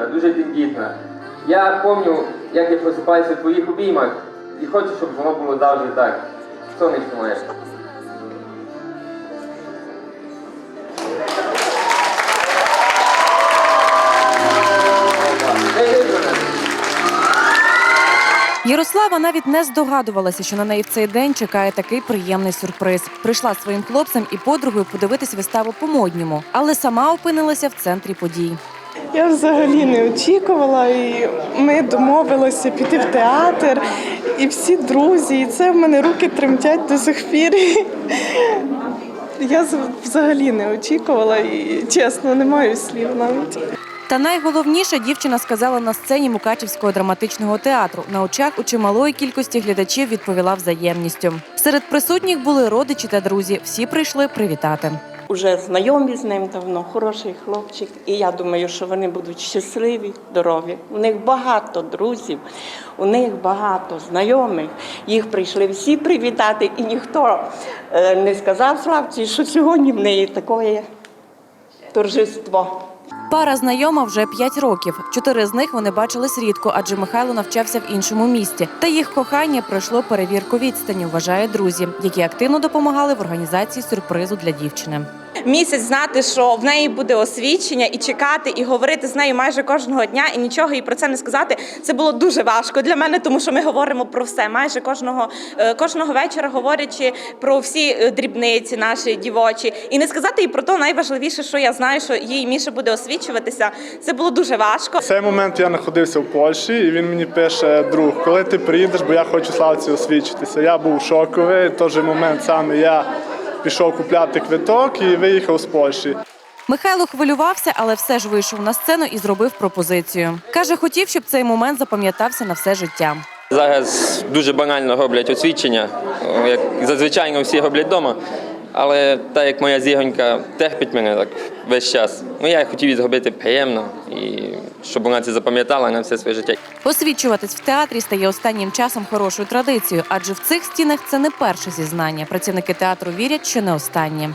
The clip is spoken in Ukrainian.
ніжна, дуже тендітна. Я пам'ятаю, як я просипаюся в твоїх обіймах і хочу, щоб воно було завжди так. Сонечко моє. Ярослава навіть не здогадувалася, що на неї в цей день чекає такий приємний сюрприз. Прийшла своїм хлопцем і подругою подивитись виставу по модньому, але сама опинилася в центрі подій. Я взагалі не очікувала, і ми домовилися піти в театр, і всі друзі, і це в мене руки тремтять до сих пір. Я взагалі не очікувала і чесно, не маю слів навіть. Та найголовніше дівчина сказала на сцені Мукачівського драматичного театру. На очах у чималої кількості глядачів відповіла взаємністю. Серед присутніх були родичі та друзі. Всі прийшли привітати. Уже знайомі з ним давно, хороший хлопчик. І я думаю, що вони будуть щасливі, здорові. У них багато друзів, у них багато знайомих. Їх прийшли всі привітати, і ніхто е, не сказав Славці, що сьогодні в неї таке торжество. Пара знайома вже 5 років. Чотири з них вони бачились рідко, адже Михайло навчався в іншому місті. Та їх кохання пройшло перевірку відстані, вважають друзі, які активно допомагали в організації сюрпризу для дівчини. Місяць знати, що в неї буде освідчення, і чекати, і говорити з нею майже кожного дня, і нічого їй про це не сказати. Це було дуже важко для мене, тому що ми говоримо про все. Майже кожного е, кожного вечора говорячи про всі е, дрібниці наші дівочі, і не сказати їй про те найважливіше, що я знаю, що їй Міша буде освічуватися. Це було дуже важко. Цей момент я знаходився в Польщі, і він мені пише: друг, коли ти приїдеш, бо я хочу славці освідчитися. Я був шоковий. Той момент саме я пішов купляти квиток і виїхав з Польщі. Михайло хвилювався, але все ж вийшов на сцену і зробив пропозицію. Каже, хотів, щоб цей момент запам'ятався на все життя. Зараз дуже банально роблять освідчення, як зазвичай всі роблять вдома. Але так як моя зігонька терпить мене так весь час, ну я хотів їй зробити приємно і щоб вона це запам'ятала на все своє життя. Освічуватись в театрі стає останнім часом хорошою традицією, адже в цих стінах це не перше зізнання. Працівники театру вірять, що не останнє.